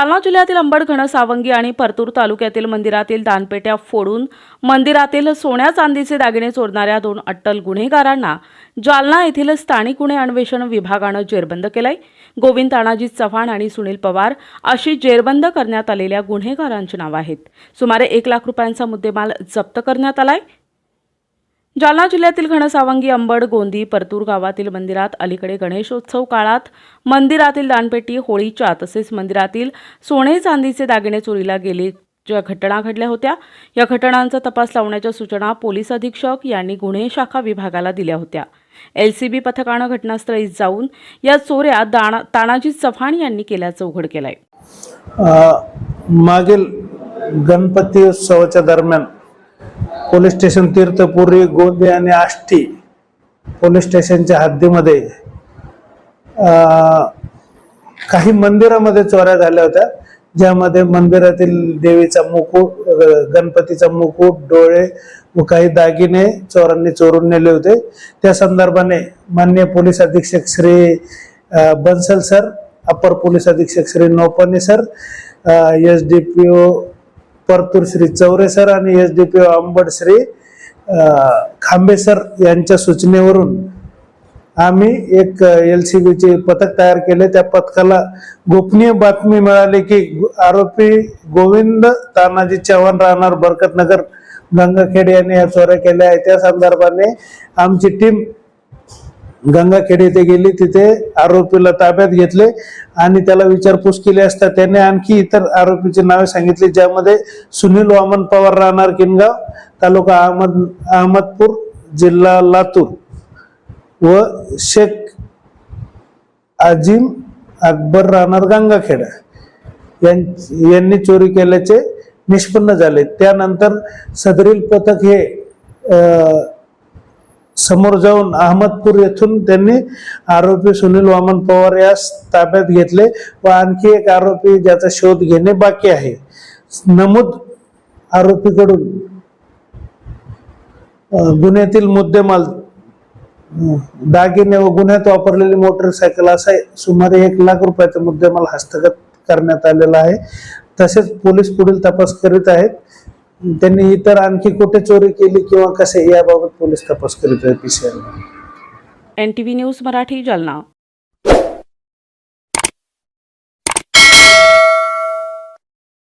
जालना जिल्ह्यातील अंबडघण सावंगी आणि परतूर तालुक्यातील मंदिरातील दानपेट्या फोडून मंदिरातील सोन्या चांदीचे दागिने चोरणाऱ्या दोन अट्टल गुन्हेगारांना जालना येथील स्थानिक गुन्हे अन्वेषण विभागानं जेरबंद केलंय. गोविंद तानाजी चव्हाण आणि सुनील पवार अशी जेरबंद करण्यात आलेल्या गुन्हेगारांची नावं आहेत. सुमारे एक लाख रुपयांचा मुद्देमाल जप्त करण्यात आलाय. जालना जिल्ह्यातील घनसावंगी अंबड गोंदी परतूर गावातील मंदिरात अलीकडे गणेशोत्सव काळात मंदिरातील दानपेटी होळीच्या तसेच मंदिरातील सोने चांदीचे दागिने चोरीला गेले. ज्या घटना घडल्या होत्या या घटनांचा तपास लावण्याच्या सूचना पोलीस अधीक्षक यांनी गुन्हे शाखा विभागाला दिल्या होत्या. एलसीबी पथकानं घटनास्थळी जाऊन या चोऱ्या दाणा तानाजी चव्हाण यांनी केल्याचं उघड केलंय. मागील गणपती उत्सवाच्या दरम्यान पोलीस स्टेशन तीर्थपुरी गोंदी आणि आष्टी पोलीस स्टेशनच्या हद्दीमध्ये काही मंदिरामध्ये चोऱ्या झाल्या होत्या ज्यामध्ये मंदिरातील देवीचा मुकुट गणपतीचा मुकुट डोळे व काही दागिने चोरांनी चोरून नेले होते. त्या संदर्भाने मान्य पोलीस अधीक्षक श्री बन्सल सर अपर पोलीस अधीक्षक Shri Naupane sir S D P O Partur Shri Chaure sir आणि S D P O Ambad Shri Khambe sir यांच्या सूचनेवरून आम्ही एक एल सी बीचे पथक तयार केले. त्या पथकाला गोपनीय बातमी मिळाली की गो- आरोपी गोविंद तानाजी चव्हाण राहणार बरकतनगर गंगाखेड यांनी या चोऱ्या केल्या. आहेत त्या संदर्भाने आमची टीम गंगाखेड येथे गेली तिथे आरोपीला ताब्यात घेतले आणि त्याला विचारपूस केली असता त्याने आणखी इतर आरोपीची नावे सांगितली ज्यामध्ये सुनील वामन पवार राहणार किनगाव तालुका अहमद अहमदपूर जिल्हा लातूर व शेख आजिम अकबर राहणार गंगाखेड. यां- यांनी चोरी केल्याचे निष्पन्न झाले. त्यानंतर सदरील पथक हे समोर जाऊन अहमदपूर येथून त्यांनी आरोपी सुनील वामन पवार यास ताब्यात घेतले व आणखी एक आरोपी ज्याचा शोध घेणे बाकी आहे. नमूद आरोपीकडून गुन्ह्यातील मुद्देमाल दागिने व गुन्ह्यात वापरलेली मोटरसायकल असा सुमारे एक लाख रुपयाचा मुद्देमाल हस्तगत करण्यात आलेला आहे. तसेच पोलीस पुढील तपास करीत आहेत. त्यांनी इतर आणखी कुठे चोरी केली किंवा कसे याबाबत पोलीस तपास करीत आहेत PCR N T V news Marathi Jalna.